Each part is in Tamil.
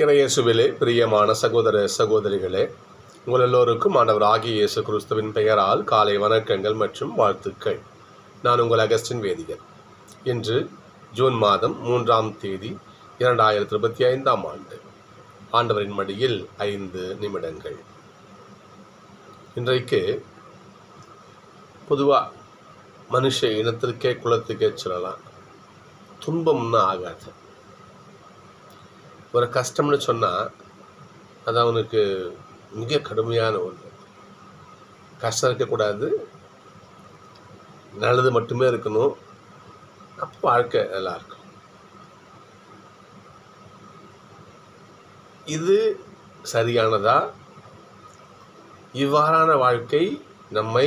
இறையேசுவிலே பிரியமான சகோதர சகோதரிகளே உங்கள் எல்லோருக்கும் ஆண்டவர் ஆகிய இயேசு கிறிஸ்துவின் பெயரால் காலை வணக்கங்கள் மற்றும் வாழ்த்துக்கள். நான் உங்கள் அகஸ்டின் வேதியர் இன்று ஜூன் மாதம் மூன்றாம் தேதி இரண்டாயிரத்தி இருபத்தி ஐந்தாம் ஆண்டு. ஆண்டவரின் மடியில் ஐந்து நிமிடங்கள். இன்றைக்கு பொதுவாக மனுஷ இனத்திற்கே குலத்துக்கே சொல்லலாம். துன்பம்னா ஆகாது. ஒரு கஷ்டம்னு சொன்னால் அது அவனுக்கு மிக கடுமையான ஒன்று. கஷ்டம் இருக்கக்கூடாது நல்லது மட்டுமே இருக்கணும். அப்போ வாழ்க்கை நல்லா இருக்கும். இது சரியானதா? இவ்வாறான வாழ்க்கை நம்மை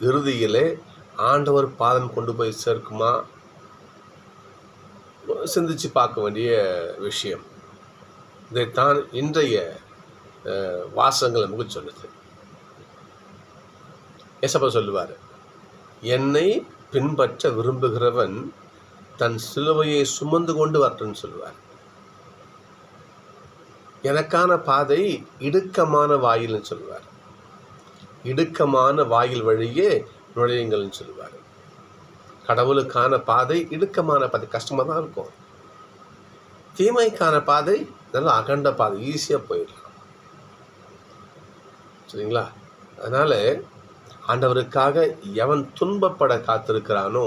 இறுதியிலே ஆண்டவர் பாதம் கொண்டு போய் சேர்க்குமா? சிந்திச்சு பார்க்க வேண்டிய விஷயம். இதைத்தான் இன்றைய வாசங்கள் நமக்கு சொல்லுது. ஏசப்பா சொல்லுவார் என்னை பின்பற்ற விரும்புகிறவன் தன் சிலுவையை சுமந்து கொண்டு வரட்டும்னு சொல்லுவார். எனக்கான பாதை இடுக்கமான வாயில்னு சொல்லுவார். இடுக்கமான வாயில் வழியே நுழையுங்கள்னு சொல்லுவார். கடவுளுக்கான பாதை இடுக்கமான பாதை. கஷ்டமாக தான் இருக்கும். தீமைக்கான பாதை நல்லா அகண்ட பாதை ஈஸியாக போயிடலாம். சரிங்களா? அதனால் ஆண்டவருக்காக எவன் துன்பப்பட காத்திருக்கிறானோ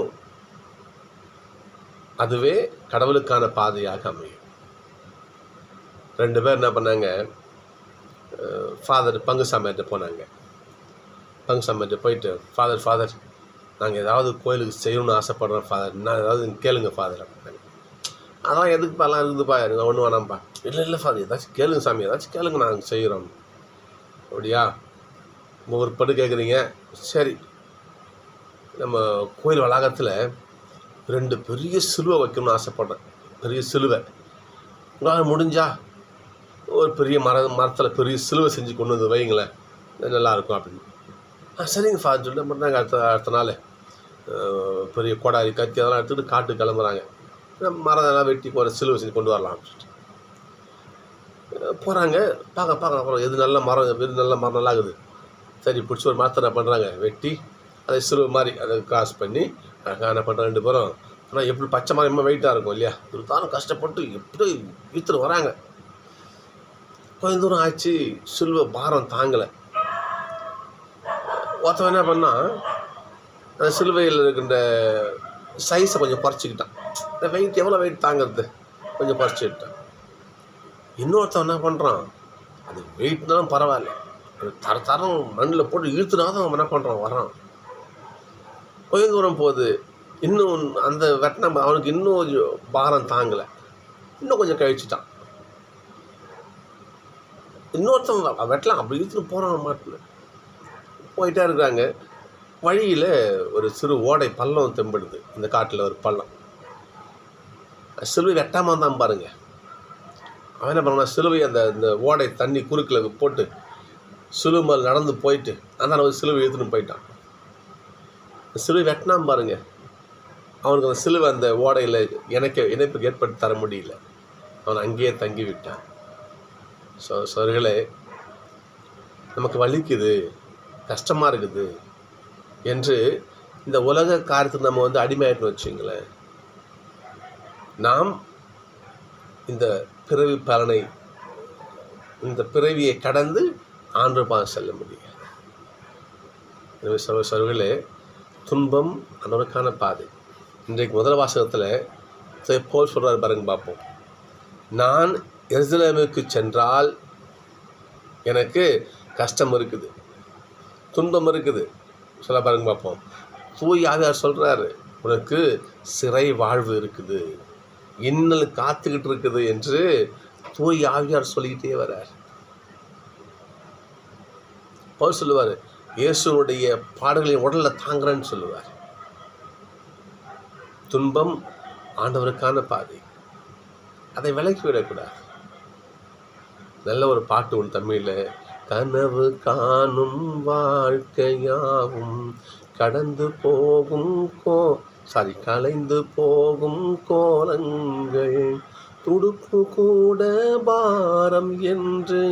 அதுவே கடவுளுக்கான பாதையாக அமையும். ரெண்டு பேர் என்ன பண்ணாங்க? ஃபாதர் பங்கு சாமியார்ட்ட போனாங்க. பங்கு சாமியார்ட்ட போயிட்டு ஃபாதர் ஃபாதர் நாங்கள் ஏதாவது கோயிலுக்கு செய்யணும்னு ஆசைப்படுறோம் ஃபாதர் நான் ஏதாவது கேளுங்க ஃபாதர் அப்படின்னாங்க அதான் எதுக்குப்பா எல்லாம் இருக்குதுப்பா எனக்கு ஒன்றும் வேணாம்ப்பா இல்லை இல்லை ஃபாதர் ஏதாச்சும் கேளுங்க சாமி ஏதாச்சும் கேளுங்க நாங்கள் செய்கிறோம் அப்படியா? ஒரு படு கேட்குறீங்க சரி. நம்ம கோயில் வளாகத்தில் ரெண்டு பெரிய சிலுவை வைக்கணும்னு ஆசைப்பட்றேன் பெரிய சிலுவை. உங்களால் முடிஞ்சா ஒரு பெரிய மர மரத்தில் பெரிய சிலுவை செஞ்சு கொண்டு வந்து வைங்களேன் நல்லாயிருக்கும் அப்படின்னு. ஆ சரிங்க ஃபாதர் மட்டும் நாங்கள் அடுத்த அடுத்த நாள் பெரிய கோடாரி கத்தி அதெல்லாம் எடுத்துகிட்டு காட்டு கிளம்புறாங்க. மரம் எல்லாம் வெட்டி போகிற சிலுவை செஞ்சு கொண்டு வரலாம். போகிறாங்க பார்க்க பார்க்க அப்புறம் எது நல்ல மரம் எது நல்ல மரம் நல்லா இருக்குது? சரி பிடிச்சி ஒரு மரத்தை என்ன பண்ணுறாங்க வெட்டி அதை சிலுவை மாதிரி அதை கிராஸ் பண்ணி அழகாக என்ன பண்ணுறாங்க ரெண்டு பேரும். ஆனால் எப்படி பச்சை மரம் ரொம்ப வெயிட்டாக இருக்கும் இல்லையா? ஒரு தானும் கஷ்டப்பட்டு எப்படி இழுத்துட்டு வராங்க. கொஞ்சம் தூரம் ஆச்சு சிலுவை பாரம் தாங்கலை. ஒருத்தவன் என்ன பண்ணால் அந்த சிலுவையில் இருக்கின்ற சைஸை கொஞ்சம் குறைச்சிக்கிட்டான். இந்த வெயிட் எவ்வளோ வெயிட் தாங்கிறது? கொஞ்சம் குறைச்சிக்கிட்டான் இன்னொருத்தன் என்ன பண்ணுறான் அது வெயிட்னாலும் பரவாயில்ல. அது தர தரம் மண்ணில் போட்டு இழுத்துனாதான் அவன் என்ன பண்ணுறான் வரான் கொஞ்ச தூரம் போகுது. இன்னும் அந்த வெட்டின அவனுக்கு இன்னும் கொஞ்சம் பாரம் தாங்கலை. இன்னும் கொஞ்சம் கழிச்சிட்டான். இன்னொருத்தன் வெட்டலாம் அப்படி இழுத்துட்டு போகிறான் மாட்டில். போயிட்டே இருக்கிறாங்க வழியில் ஒரு சிறு ஓடை பள்ளம் தெம்படுது. இந்த காட்டில் ஒரு பள்ளம். சிலுவை வெட்டாமல் தான் பாருங்க. அவன் என்ன பண்ணா சிலுவை அந்த இந்த ஓடை தண்ணி குறுக்கில் போட்டு சிலுவை நடந்து போயிட்டு அந்த ஒரு சிலுவை இழுத்துன்னு போயிட்டான். சிலுவை வெட்டினான் பாருங்க அவனுக்கு அந்த சிலுவை அந்த ஓடையில் இணைக்க இணைப்பு ஏற்படுத்தி தர முடியல. அவன் அங்கேயே தங்கி விட்டான். ஸோ சோர்களே நமக்கு வலிக்குது கஷ்டமாக இருக்குது என்று இந்த உலக காரியத்துக்கு நம்ம வந்து அடிமையாயிட்டு வச்சுங்களேன். நாம் இந்த பிறவி பலனை இந்த பிறவியை கடந்து ஆண்டுபா செல்ல முடியும் எனவே சர்வ சர்வர்களே துன்பம் அனைவருக்கான பாதை. இன்றைக்கு முதல் வாசகத்தில் போல் சொல்கிறார் பாருங்க பார்ப்போம். நான் எருசலேமுக்கு சென்றால் எனக்கு கஷ்டம் இருக்குது துன்பம் இருக்குது. சொல்ல பாருங்க பார்ப்போம். தூய் ஆவியார் சொல்கிறாரு உனக்கு சிறை வாழ்வு இருக்குது. இன்னல் காத்துக்கிட்டு இருக்குது என்று தூய் ஆவியார் சொல்லிக்கிட்டே வரார். பவுல் சொல்லுவார் இயேசுனுடைய பாடல்களின் உடலில் தாங்குறேன்னு சொல்லுவார். துன்பம் ஆண்டவருக்கான பாதை. அதை விலக்கி விடக்கூடாது. நல்ல ஒரு பாட்டு ஒன்று தமிழில் கனவு காணும் வாழ்க்கையாவும் கடந்து போகும் கோ சாரி கலைந்து போகும் கோலங்கள் துடுப்பு கூட பாரம் என்று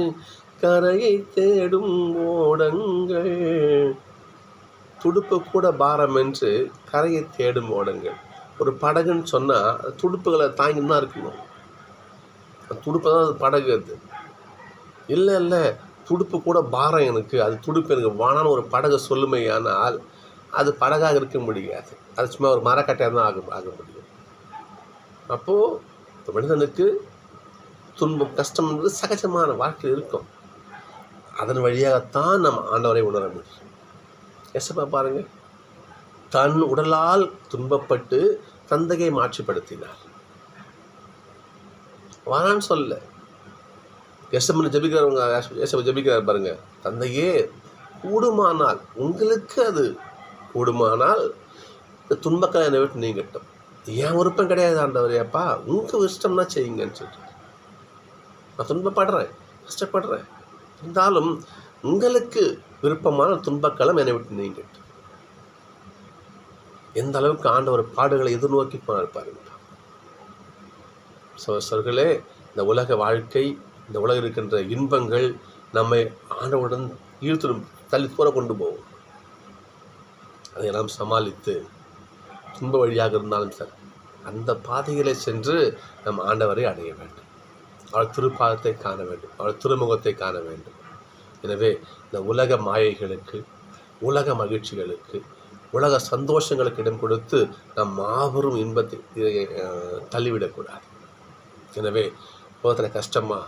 கரையை தேடும் ஓடங்கள். துடுப்பு கூட பாரம் என்று கரையை தேடும் ஓடங்கள். ஒரு படகுன்னு சொன்னால் துடுப்புகளை தாங்கின்னு தான் இருக்கணும் துடுப்பு தான் அது படகு அது. இல்லை இல்லை துடுப்பு கூட பாரம் எனக்கு அது துடுப்பு எனக்கு. வானான்னு ஒரு படகை சொல்லுமையானால் அது படகாக இருக்க முடியாது. அது சும்மா ஒரு மரக்கட்டையாக தான் ஆக ஆக முடியும். அப்போது மனிதனுக்கு துன்பம் கஷ்டம் என்பது சகஜமான வாழ்க்கையில் இருக்கும். அதன் வழியாகத்தான் நம்ம ஆண்டவரை உணர முடியும். எசப்பா பாருங்கள் தன் உடலால் துன்பப்பட்டு தந்தையை மாற்றுப்படுத்தினார். வானான்னு சொல்ல எசமன் ஜபிக்கிறவங்க எசப்ப ஜபிக்கிறார் பாருங்கள் தந்தையே கூடுமானால் உங்களுக்கு அது கூடுமானால் இந்த துன்பக்களை என்னை விட்டு நீங்கட்டும். என் விருப்பம் கிடையாது ஆண்டவர் ஏப்பா உங்கள் இஷ்டம்னா செய்யுங்கன்னு சொல்லிட்டு நான் துன்பப்படுறேன் கஷ்டப்படுறேன். இருந்தாலும் உங்களுக்கு விருப்பமான துன்பக்களம் என்னை விட்டு நீங்கட்டும். எந்த அளவுக்கு ஆண்டவர் பாடுகளை எதிர்நோக்கி போனால் பாருங்கள் சோசர்களே இந்த உலக வாழ்க்கை இந்த உலகம் இருக்கின்ற இன்பங்கள் நம்மை ஆண்டவுடன் ஈர்த்திடும் தள்ளி தூர கொண்டு போவோம் அதையெல்லாம் சமாளித்து துன்ப வழியாக இருந்தாலும் சரி அந்த பாதைகளை சென்று நம் ஆண்டவரை அடைய வேண்டும். அவர் திருப்பாதத்தை காண வேண்டும். அவர் திருமுகத்தை காண வேண்டும். எனவே இந்த உலக மாயைகளுக்கு உலக மகிழ்ச்சிகளுக்கு உலக சந்தோஷங்களுக்கு இடம் கொடுத்து நம் மாபெரும் இன்பத்தை தள்ளிவிடக்கூடாது. எனவே உலகத்தில் கஷ்டமா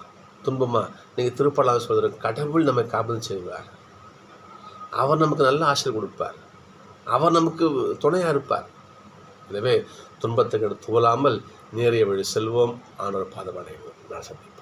துன்பமாக நீங்கள் திருப்பாளர் சொல்கிற கடவுள் நம்மை காப்பது செய்வார். அவர் நமக்கு நல்ல ஆசிரியர் கொடுப்பார். அவர் நமக்கு துணையாக இருப்பார். எனவே துன்பத்துக்கு துவலாமல் நேரிய வழி செல்வோம். ஆனவர் பாதமடைவோம் நான் சந்திப்போம்